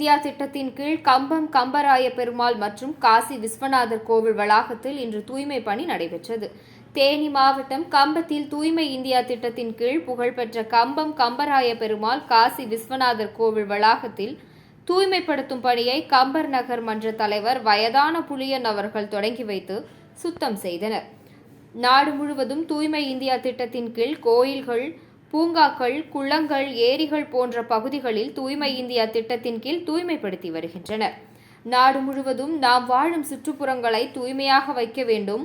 திட்டத்தின் கீழ் கம்பம் கம்பராய பெருமாள் மற்றும் காசி விஸ்வநாதர் கோவில் வளாகத்தில் இன்று தூய்மை பணி நடைபெற்றது. தேனி மாவட்டம் கம்பத்தில் தூய்மை இந்தியா திட்டத்தின் கீழ் புகழ்பெற்ற கம்பம் கம்பராய பெருமாள் காசி விஸ்வநாதர் கோவில் வளாகத்தில் தூய்மைப்படுத்தும் பணியை கம்பர் நகர் மன்ற தலைவர் வயதான புலியன் அவர்கள் தொடங்கி வைத்து சுத்தம் செய்தனர். நாடு முழுவதும் தூய்மை இந்தியா திட்டத்தின் கீழ் கோயில்கள் பூங்காக்கள் குளங்கள் ஏரிகள் போன்ற பகுதிகளில் தூய்மை இந்தியா திட்டத்தின் கீழ் தூய்மைப்படுத்தி வருகின்றனர். நாடு முழுவதும் நாம் வாழும் சுற்றுப்புறங்களை தூய்மையாக வைக்க வேண்டும்.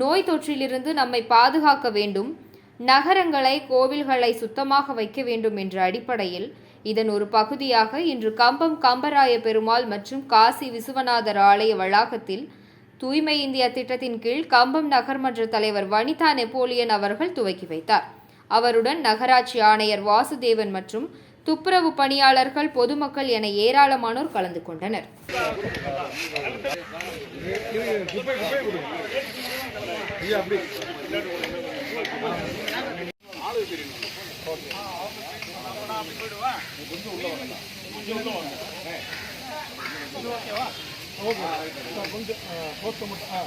நோய் தொற்றிலிருந்து நம்மை பாதுகாக்க வேண்டும். நகரங்களை கோவில்களை சுத்தமாக வைக்க வேண்டும் என்ற அடிப்படையில் இதன் ஒரு பகுதியாக இன்று கம்பம் கம்பராய பெருமாள் மற்றும் காசி விசுவநாதர் ஆலய வளாகத்தில் தூய்மை இந்தியா திட்டத்தின் கீழ் கம்பம் நகர்மன்ற தலைவர் வனிதா நெப்போலியன் அவர்கள் துவக்கி வைத்தார். அவருடன் நகராட்சி ஆணையர் வாசுதேவன் மற்றும் துப்புரவு பணியாளர்கள் பொதுமக்கள் என ஏராளமானோர் கலந்து கொண்டனர். ஓகே கொஞ்சம் போஸ்ட் மட்டும் ஆ